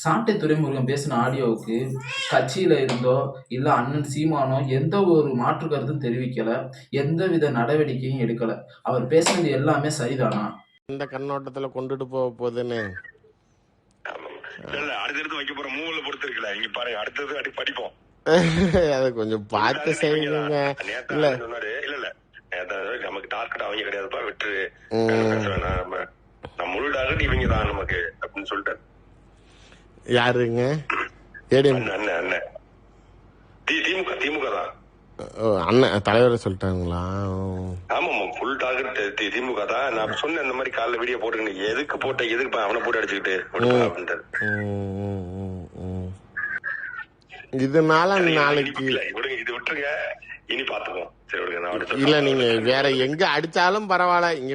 சாட்டை துரைமுருகன் பேசின ஆடியோவுக்கு கட்சியில இருந்தோ இல்ல அண்ணன் சீமானோ எந்த ஒரு மாற்று கருத்தும் தெரிவிக்கல. எந்தவித நடவடிக்கையும் எடுக்கல. அவர் பேசினது எல்லாமே சரிதானா? இந்த கண்ணோட்டத்துல கொண்டுட்டு போக போகுதுன்னு. இல்ல அடுத்தடுத்து வைக்க போற மூவில பொறுத்து இருக்குல்ல. இங்க பாருங்க அடுத்தது அடி படிப்போம். அதை கொஞ்சம் பார்த்து செய்யுங்க. இல்ல. சொன்னாரு. இல்ல இல்ல. நமக்கு டார்கெட் அவங்க கிடையாதுப்பா விட்டுரு. நம்ம நம்ம முழு டார்கெட் இவங்க தான் நமக்கு அப்படின்னு சொல்லிட்டாரு யாருங்க? ஏடிஎம் அண்ணன் அண்ணன். திமுக திமுக தான். ஓ, அண்ணன் தலைவர் சொல்லிட்டாங்களா? ஓ. ஆமாமா ஃபுல் டார்கெட் திமுக தான். நான் சொன்னேன் இந்த மாதிரி காலைல வீடியோ போட்டுருக்கேன் எதுக்கு போட்ட எதுக்கு அவனை போட்டு அடிச்சுக்கிட்டு. இதனால நாளைக்கு விடுங்க இது விட்டுருங்க. இனி பாத்துக்குவோம் சரி விடுங்க இல்ல நீங்க வேற எங்க அடிச்சாலும் பரவாயில்ல. இங்க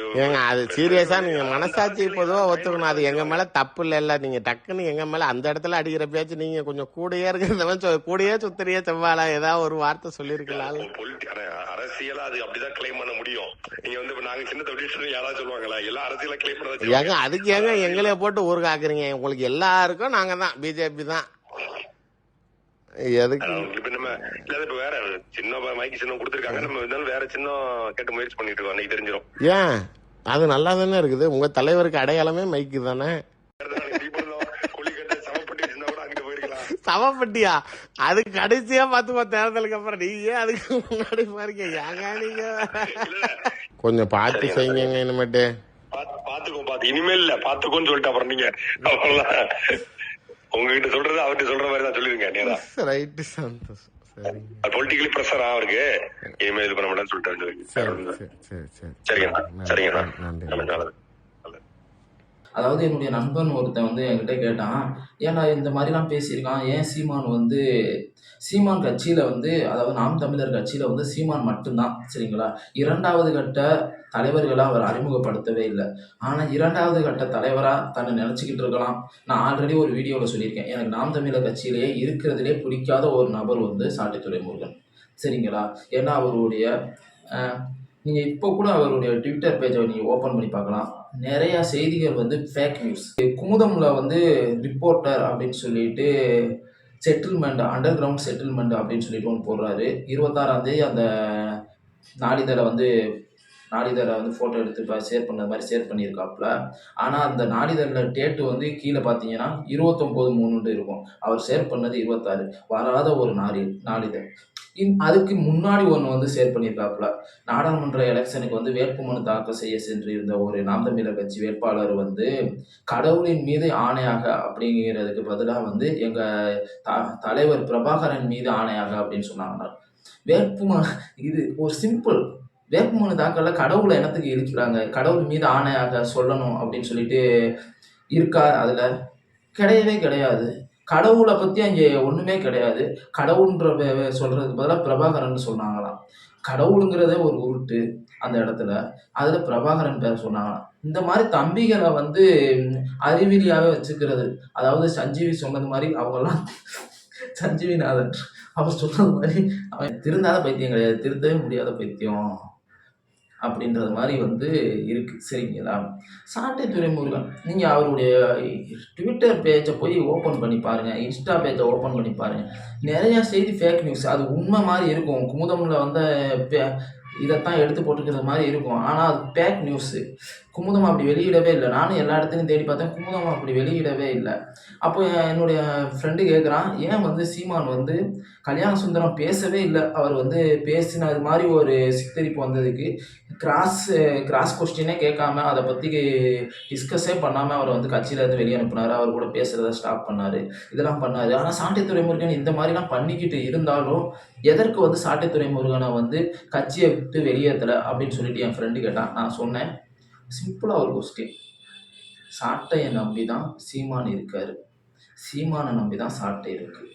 ஏங்க அது சீரியஸா நீங்க மனசாட்சி பொதுவா ஒத்துக்கணும். அது எங்க மேல தப்பு இல்ல. இல்ல நீங்க டக்குன்னு எங்க மேல அந்த இடத்துல அடிக்கிற பேச்சு நீங்க கொஞ்சம் கூடயே இருக்கிறதவன் கூடயே சுத்தறியே செவ்வாழா ஏதாவது ஒரு வார்த்தை சொல்லிருக்கலாம் அரசியலா அது அப்படிதான் கிளைம் பண்ண முடியும். நீங்க வந்து நாங்க சின்ன தொழில் யாராவது சொல்லுவாங்களா? எல்லாம் அரசியலா கிளைம் பண்ணதான் ஏங்க அதுக்கு ஏங்க எங்களே போட்டு ஊருக்காக்குறீங்க உங்களுக்கு எல்லாருக்கும் நாங்க தான் பிஜேபி தான். வேற சின்ன மைக்கு சின்னம் கொடுத்துருக்காங்க. நம்ம வேற சின்னம் கேட்டு முயற்சி பண்ணிட்டு இருக்கோம். அன்னைக்கு தெரிஞ்சிடும் ஏன்? அது நல்லா தானே இருக்குது. உங்க தலைவருக்கு அடையாளமே மைக்கு தானே? கொல்லிக்கட்டை சமப்பட்டி இருந்தா கூட அங்கிட்டு போயிருக்கலாம் சவப்பட்டியா அது கடைசியா பாத்துக்கோ தேர்தலுக்கு அப்புறம் நீங்க அதுக்கு முன்னாடி பாருங்க. ஏங்க நீங்க? கொஞ்சம் பார்த்து செய்யுங்க இனிமேட்டு. பாத்து- பாத்துக்கோ பாத்து இனிமேல் இல்ல பாத்துக்கோன்னு சொல்லிட்டு அப்புறம் நீங்க. உங்ககிட்ட சொல்றது அவர்கிட்ட சொல்ற மாதிரி தான் சொல்லிருங்க ரைட்டு சந்தோஷம். பொலிட்டிக்கலி ப்ரெஷரா அவருக்கு? இனிமேல் இது பண்ண மாட்டேன்னு சொல்லிட்டு சரி சரி சரி சரி. சரிங்க சரிங்க நன்றி. நல்லது நல்லது நல்லது அதாவது என்னுடைய நண்பன் ஒருத்தன் வந்து என்கிட்ட கேட்டான் ஏன்னா இந்த மாதிரிலாம் பேசியிருக்கான்? ஏன் சீமான் வந்து சீமான் கட்சியில் வந்து அதாவது நாம் தமிழர் கட்சியில் வந்து சீமான் மட்டும்தான் சரிங்களா? இரண்டாவது கட்ட தலைவர்களாக அவர் அறிமுகப்படுத்தவே இல்லை. ஆனால் இரண்டாவது கட்ட தலைவராக தன்னை நினச்சிக்கிட்டு இருக்கலாம். நான் ஆல்ரெடி ஒரு வீடியோவில் சொல்லியிருக்கேன். எனக்கு நாம் தமிழர் கட்சியிலேயே இருக்கிறதுலே பிடிக்காத ஒரு நபர் வந்து சாட்டுத்துறை முருகன். சரிங்களா? ஏன்னா அவருடைய நீங்கள் இப்போ கூட அவருடைய ட்விட்டர் பேஜை நீங்கள் ஓப்பன் பண்ணி பார்க்கலாம். நிறைய செய்திகள் வந்து ஃபேக் நியூஸ் குமுதம்ல வந்து ரிப்போர்ட்டர் அப்படின்னு சொல்லிட்டு செட்டில்மெண்ட் அண்டர் கிரவுண்ட் செட்டில்மெண்ட் அப்படின்னு சொல்லிட்டு ஒன்று போடுறாரு. இருபத்தாறாம் தேதி அந்த நாளிதழை வந்து நாளிதழை வந்து ஃபோட்டோ எடுத்து இப்போ ஷேர் பண்ண மாதிரி ஷேர் பண்ணியிருக்காப்புல. ஆனால் அந்த நாளிதழில் டேட்டு வந்து கீழே பார்த்தீங்கன்னா இருபத்தொம்போது மூணுன்ட்டு இருக்கும். அவர் ஷேர் பண்ணது இருபத்தாறு. வராத ஒரு நாளி நாளிதழ். இன் அதுக்கு முன்னாடி ஒன்று வந்து ஷேர் பண்ணியிருக்காப்புல. நாடாளுமன்ற எலெக்ஷனுக்கு வந்து வேட்புமனு தாக்கல் செய்ய சென்றிருந்த ஒரு நாம் தமிழர் கட்சி வேட்பாளர் வந்து கடவுளின் மீது ஆணையாக அப்படிங்கிறதுக்கு பதிலாக வந்து எங்கள் த தலைவர் பிரபாகரன் மீது ஆணையாக அப்படின்னு சொன்னாங்க. வேட்புமனு இது ஒரு சிம்பிள் வேட்புமனு தாக்கல கடவுளை என்னத்துக்கு இழுக்கிறாங்க கடவுள் மீது ஆணையாக சொல்லணும் அப்படின்னு சொல்லிட்டு இருக்கா அதில்? கிடையவே கிடையாது. கடவுளை பற்றி அங்கே ஒன்றுமே கிடையாது. கடவுள்ன்ற சொல்றதுக்கு பதிலாக பிரபாகரன் சொன்னாங்களாம். கடவுளுங்கிறதே ஒரு உருட்டு அந்த இடத்துல. அதில் பிரபாகரன் பேர் சொன்னாங்களாம். இந்த மாதிரி தம்பிகளை வந்து அறிவிலியாகவே வச்சுக்கிறது. அதாவது சஞ்சீவி சொன்னது மாதிரி அவங்கெல்லாம் சஞ்சீவிநாதன். அவர் சொன்னது மாதிரி அவன் திருந்தாத பைத்தியம் கிடையாது. திருத்தவே முடியாத பைத்தியம். அப்படின்றது மாதிரி வந்து இருக்குது சரிங்களா? சாட்டை துறைமுருகன் நீங்கள் அவருடைய ட்விட்டர் பேஜை போய் ஓப்பன் பண்ணி பாருங்கள் இன்ஸ்டா பேஜை ஓப்பன் பண்ணி பாருங்கள் நிறையா செய்தி ஃபேக் நியூஸ் அது உண்மை மாதிரி இருக்கும். குமுதமில் வந்த பே- இதைத்தான் எடுத்து போட்டுக்கிறது மாதிரி இருக்கும். ஆனால் அது ஃபேக் நியூஸு குமுதம் அப்படி வெளியிடவே இல்லை. நானும் எல்லா இடத்துலையும் தேடி பார்த்தேன். குமுதம் அப்படி வெளியிடவே இல்லை. அப்போ என்னுடைய ஃப்ரெண்டு கேட்குறான் ஏன் வந்து சீமான் வந்து கல்யாண சுந்தரம் பேசவே இல்லை? அவர் வந்து பேசினது மாதிரி ஒரு சித்தரிப்பு வந்ததுக்கு. கிராஸ் கிராஸ் கொஸ்டினே கேட்காம அதை பற்றி டிஸ்கஸே பண்ணாமல் அவரை வந்து கட்சியிலேருந்து வெளியே அனுப்புனார். அவர் கூட பேசுகிறத ஸ்டாப் பண்ணார். இதெல்லாம் பண்ணார். ஆனால் சாட்டை துறைமுருகன் இந்த மாதிரிலாம் பண்ணிக்கிட்டு இருந்தாலும் எதற்கு வந்து சாட்டை துறைமுருகனை வந்து கட்சியை விட்டு வெளியேற்றலை அப்படின்னு சொல்லிட்டு என் ஃப்ரெண்டு கேட்டான். நான் சொன்னேன் சிம்பிளாக ஒரு கொஸ்டின் சாட்டையை நம்பி தான் சீமான் இருக்கார். சீமானை நம்பி தான் சாட்டை இருக்குது